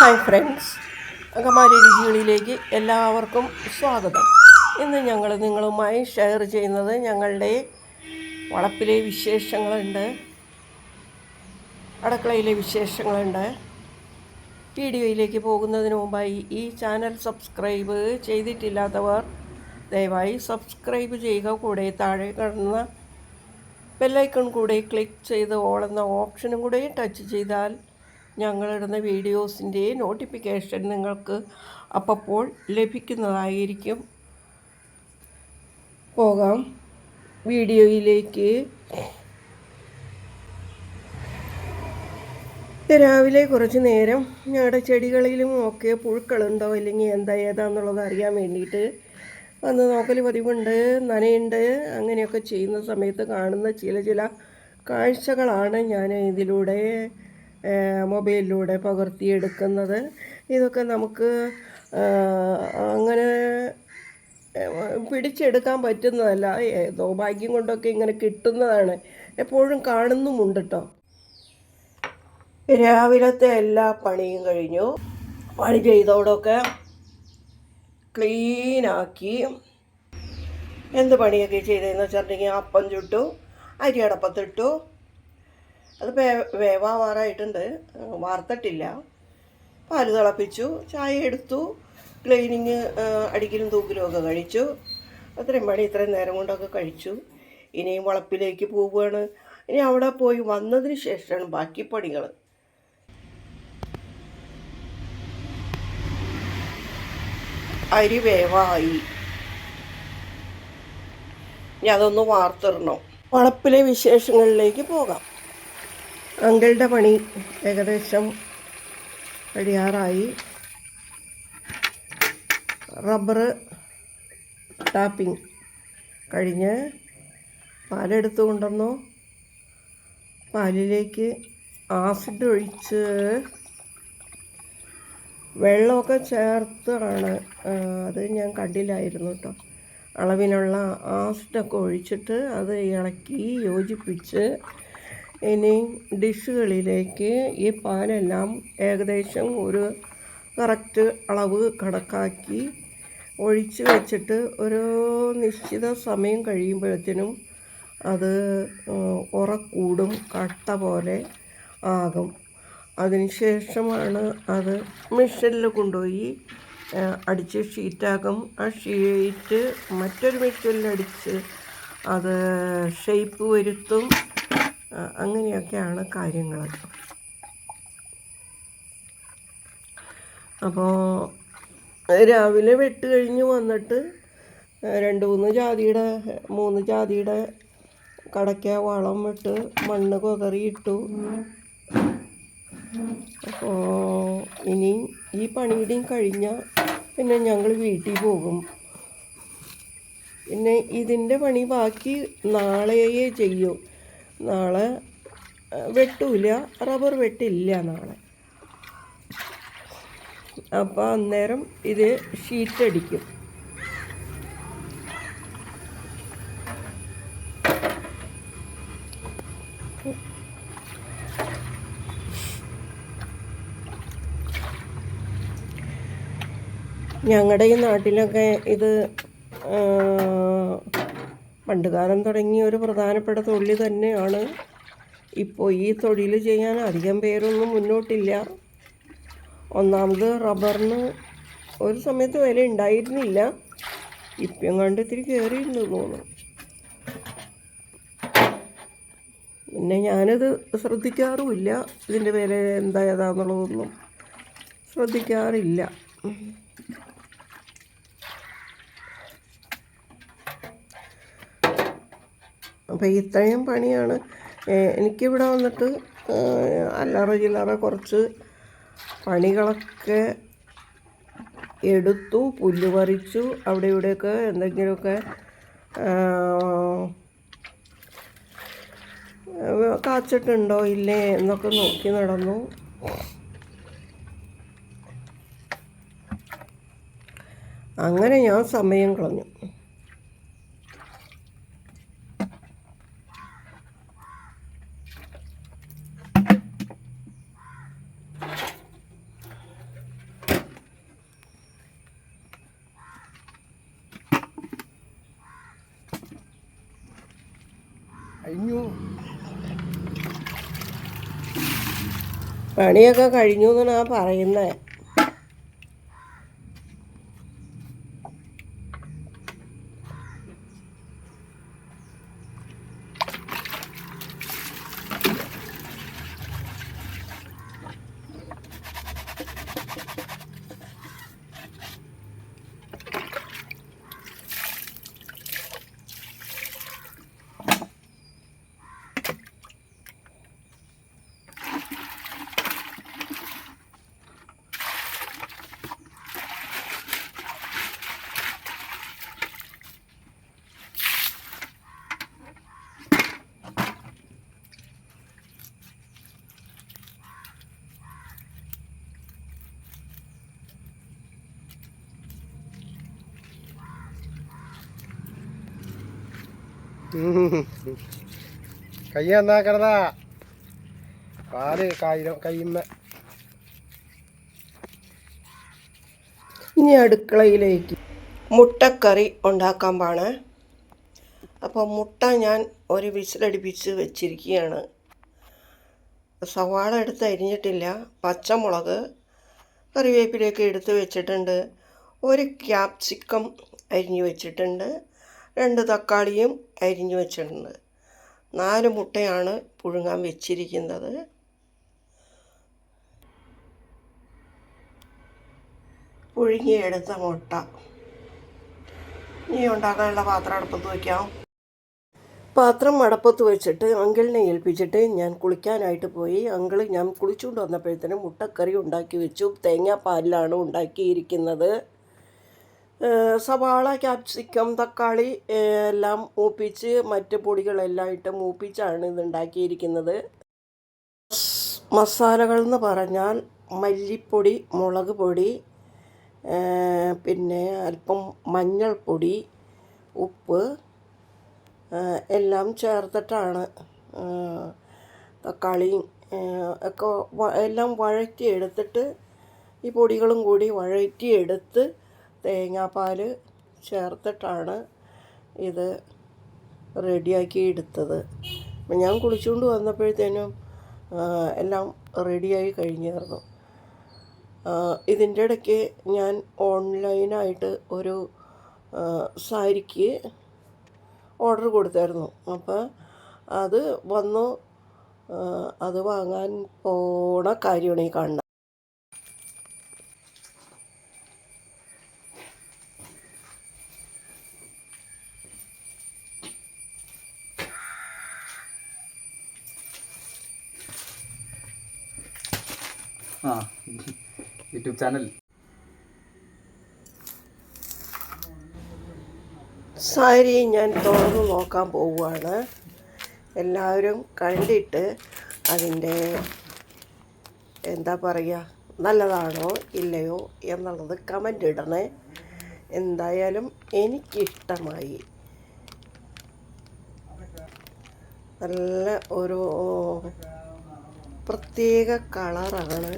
Hi friends അങ്കമാരി രുചികളിലേക്ക് എല്ലാവർക്കും സ്വാഗതം. ഇന്ന് ഞങ്ങൾ നിങ്ങളുമായി ഷെയർ ചെയ്യുന്നത് ഞങ്ങളുടെ വളപ്പിലെ വിശേഷങ്ങളുണ്ട്. അടുക്കളയിലെ വിശേഷങ്ങളുണ്ട്. വീഡിയോയിലേക്ക് പോകുന്നതിന് മുമ്പായി ഈ ചാനൽ സബ്സ്ക്രൈബ് ചെയ്തിട്ടില്ലാത്തവർ ദയവായി സബ്സ്ക്രൈബ് ചെയ്യുക. കൂടെ താഴെ കാണുന്ന ബെല്ലൈക്കൺ കൂടെ ക്ലിക്ക് ചെയ്ത് ഓൾ എന്ന ഓപ്ഷനും കൂടെ ടച്ച് ചെയ്താൽ ഞങ്ങളിടുന്ന വീഡിയോസിന്റെ നോട്ടിഫിക്കേഷൻ നിങ്ങൾക്ക് അപ്പോൾ ലഭിക്കുന്നതായിരിക്കും. പോകാം. വീഡിയോയിലേക്ക്. രാവിലെ കുറച്ച് നേരം ഞങ്ങളുടെ ചെടികളിലും ഒക്കെ പുഴുക്കളുണ്ടോ അല്ലെങ്കിൽ എന്താ ഏതാന്നുള്ളത് അറിയാൻ വേണ്ടിയിട്ട് വന്ന് നോക്കൽ പതിവുണ്ട് നനയുണ്ട് അങ്ങനെയൊക്കെ ചെയ്യുന്ന സമയത്ത് കാണുന്ന ചില ചില കാഴ്ചകളാണ് ഞാൻ ഇതിലൂടെ മൊബൈലിലൂടെ പകർത്തിയെടുക്കുന്നത്. ഇതൊക്കെ നമുക്ക് അങ്ങനെ പിടിച്ചെടുക്കാൻ പറ്റുന്നതല്ല. ഏതോ ഭാഗ്യം കൊണ്ടൊക്കെ ഇങ്ങനെ കിട്ടുന്നതാണ്. എപ്പോഴും കാണുന്നുമുണ്ട് കേട്ടോ രാവിലത്തെ എല്ലാ പണിയും കഴിഞ്ഞു. പണി ചെയ്തോടൊക്കെ ക്ലീനാക്കി. എന്ത് പണിയൊക്കെ ചെയ്തതെന്ന് വെച്ചിട്ടുണ്ടെങ്കിൽ അപ്പം ചുട്ടു അരി അടപ്പത്തിട്ടു അത് വേ വേവാറായിട്ടുണ്ട് വാർത്തിട്ടില്ല. പാൽ തിളപ്പിച്ചു. ചായ എടുത്തു. ക്ലീനിങ് അടിക്കലും തൂക്കലും ഒക്കെ കഴിച്ചു. അത്രയും പണി ഇത്രയും നേരം കൊണ്ടൊക്കെ കഴിച്ചു. ഇനിയും വളപ്പിലേക്ക് പോവുകയാണ്. ഇനി അവിടെ പോയി വന്നതിന് ശേഷമാണ് ബാക്കി പണികൾ അരി വേവായി. ഇനി അതൊന്ന് വാർത്തിടണം. വളപ്പിലെ വിശേഷങ്ങളിലേക്ക് പോകാം. അങ്കിളുടെ പണി ഏകദേശം കഴിയാറായി റബ്ബർ ടാപ്പിംഗ് കഴിഞ്ഞ് പാലെടുത്ത് കൊണ്ടുവന്നു. പാലിലേക്ക് ആസിഡ് ഒഴിച്ച് വെള്ളമൊക്കെ ചേർത്താണ്. അത് ഞാൻ കണ്ടില്ലായിരുന്നു കേട്ടോ. അളവിനുള്ള ആസിഡൊക്കെ ഒഴിച്ചിട്ട് അത് ഇളക്കി യോജിപ്പിച്ച് ഇനി ഡിഷുകളിലേക്ക് ഈ പാനെല്ലാം ഏകദേശം ഒരു കറക്റ്റ് അളവ് കണക്കാക്കി ഒഴിച്ച് വെച്ചിട്ട് ഒരു നിശ്ചിത സമയം കഴിയുമ്പോഴത്തേനും അത് ഉറക്കൂടും കട്ട പോലെ ആകും. അതിനുശേഷമാണ് അത് മെഷീനിൽ കൊണ്ടുപോയി അടിച്ച് ഷീറ്റാക്കും. ആ ഷീറ്റ് മറ്റൊരു അടിച്ച് അത് ഷേപ്പ് വരുത്തും. അങ്ങനെയൊക്കെയാണ് കാര്യങ്ങൾ അപ്പോൾ രാവിലെ വെട്ട് കഴിഞ്ഞ് വന്നിട്ട് രണ്ട് മൂന്ന് ജാതിയുടെ മൂന്ന് ജാതിയുടെ കടയ്ക്ക വളം ഇട്ട് മണ്ണ് കൊതറിയിട്ടു. അപ്പോൾ ഇനി ഈ പണിയുടെയും കഴിഞ്ഞാൽ പിന്നെ ഞങ്ങൾ വീട്ടിൽ പോകും. പിന്നെ ഇതിന്റെ പണി ബാക്കി നാളെയേ ചെയ്യൂ. നാളെ വെട്ടൂല. റബ്ബർ വെട്ടില്ല നാളെ. അപ്പോൾ അന്നേരം ഇത് ഷീറ്റ് അടിക്കും ഞങ്ങളുടെ ഈ നാട്ടിലൊക്കെ ഇത് പണ്ടുകാലം തുടങ്ങിയ ഒരു പ്രധാനപ്പെട്ട തൊഴിൽ തന്നെയാണ്. ഇപ്പോൾ ഈ തൊഴിൽ ചെയ്യാൻ അധികം പേരൊന്നും മുന്നോട്ടില്ല. ഒന്നാമത് റബ്ബറിന് ഒരു സമയത്ത് വില ഉണ്ടായിരുന്നില്ല. ഇപ്പം കണ്ട് ഇത്തിരി കയറിയിരുന്നു തോന്നുന്നു. പിന്നെ ഞാനത് ശ്രദ്ധിക്കാറുമില്ല. ഇതിന്റെ വില എന്താ ഏതാന്നുള്ളതൊന്നും ശ്രദ്ധിക്കാറില്ല. അപ്പോൾ ഇത്രയും പണിയാണ്. എനിക്കിവിടെ വന്നിട്ട് അല്ലറ ചില്ലറ കുറച്ച് പണികളൊക്കെ എടുത്തു പുല്ല് പറിച്ചു അവിടെ ഇവിടെയൊക്കെ എന്തെങ്കിലുമൊക്കെ കാച്ചിട്ടുണ്ടോ ഇല്ലേ എന്നൊക്കെ നോക്കി നടന്നു. അങ്ങനെ ഞാൻ സമയം കളഞ്ഞു. കഴിഞ്ഞു. പണിയൊക്കെ കഴിഞ്ഞു എന്നാണ് പറയുന്നത് കൈ നന്നാക്കണതാ. പാൽ കായിരം ഇനി അടുക്കളയിലേക്ക് മുട്ടക്കറി ഉണ്ടാക്കാൻ പാണ് അപ്പോൾ മുട്ട ഞാൻ ഒരു വിസിലടിപ്പിച്ച് വെച്ചിരിക്കുകയാണ്. സവാള എടുത്ത് അരിഞ്ഞിട്ടില്ല. പച്ചമുളക് കറിവേപ്പിലേക്ക് എടുത്ത് വെച്ചിട്ടുണ്ട്. ഒരു ക്യാപ്സിക്കം അരിഞ്ഞു വെച്ചിട്ടുണ്ട്. രണ്ട് തക്കാളിയും അരിഞ്ഞു വെച്ചിട്ടുണ്ട്. നാല് മുട്ടയാണ് പുഴുങ്ങാൻ വെച്ചിരിക്കുന്നത്. പുഴുങ്ങിയെടുത്ത മുട്ട. ഇനി ഉണ്ടാക്കാനുള്ള പാത്രം അടുപ്പത്ത് വയ്ക്കാം പാത്രം അടപ്പത്ത് വെച്ചിട്ട് അങ്കിളിനെ ഏൽപ്പിച്ചിട്ട് ഞാൻ കുളിക്കാനായിട്ട് പോയി. അങ്കിൾ ഞാൻ കുളിച്ചുകൊണ്ട് വന്നപ്പോഴത്തേനും മുട്ടക്കറി ഉണ്ടാക്കി വെച്ചു. തേങ്ങാപ്പാലിലാണ് ഉണ്ടാക്കിയിരിക്കുന്നത്. സവാള ക്യാപ്സിക്കം തക്കാളി എല്ലാം മൂപ്പിച്ച് മറ്റ് പൊടികളെല്ലാം ഇട്ട് മൂപ്പിച്ചാണ് ഇത് ഉണ്ടാക്കിയിരിക്കുന്നത്. മസാലകൾ എന്ന് പറഞ്ഞാൽ മല്ലിപ്പൊടി മുളക് പൊടി പിന്നെ അല്പം മഞ്ഞൾപ്പൊടി ഉപ്പ് എല്ലാം ചേർത്തിട്ടാണ് തക്കാളിയും ഒക്കെ എല്ലാം വഴറ്റി എടുത്തിട്ട് ഈ പൊടികളും കൂടി വഴറ്റി എടുത്ത് തേങ്ങാപ്പാൽ ചേർത്തിട്ടാണ് ഇത് റെഡിയാക്കി എടുത്തത് ഞാൻ കുളിച്ചുകൊണ്ട് വന്നപ്പോഴത്തേനും എല്ലാം റെഡിയായി കഴിഞ്ഞായിരുന്നു. ഇതിന്റെ ഇടയ്ക്ക് ഞാൻ ഓൺലൈനായിട്ട് ഒരു സാരിക്ക് ഓർഡർ കൊടുത്തായിരുന്നു. അപ്പോൾ അത് വന്നു. അത് വാങ്ങാൻ പോണ കാര്യമാണ് ഈ കാണുന്നത്. ആ യൂട്യൂബ് ചാനൽ. സാരി ഞാൻ തുറന്ന് നോക്കാൻ പോവുകയാണ്. എല്ലാവരും കണ്ടിട്ട് അതിന്റെ എന്താ പറയുക നല്ലതാണോ ഇല്ലയോ എന്നുള്ളത് കമന്റ് ഇടണേ. എന്തായാലും എനിക്കിഷ്ടമായി. നല്ല ഒരു പ്രത്യേക കളറാണ്.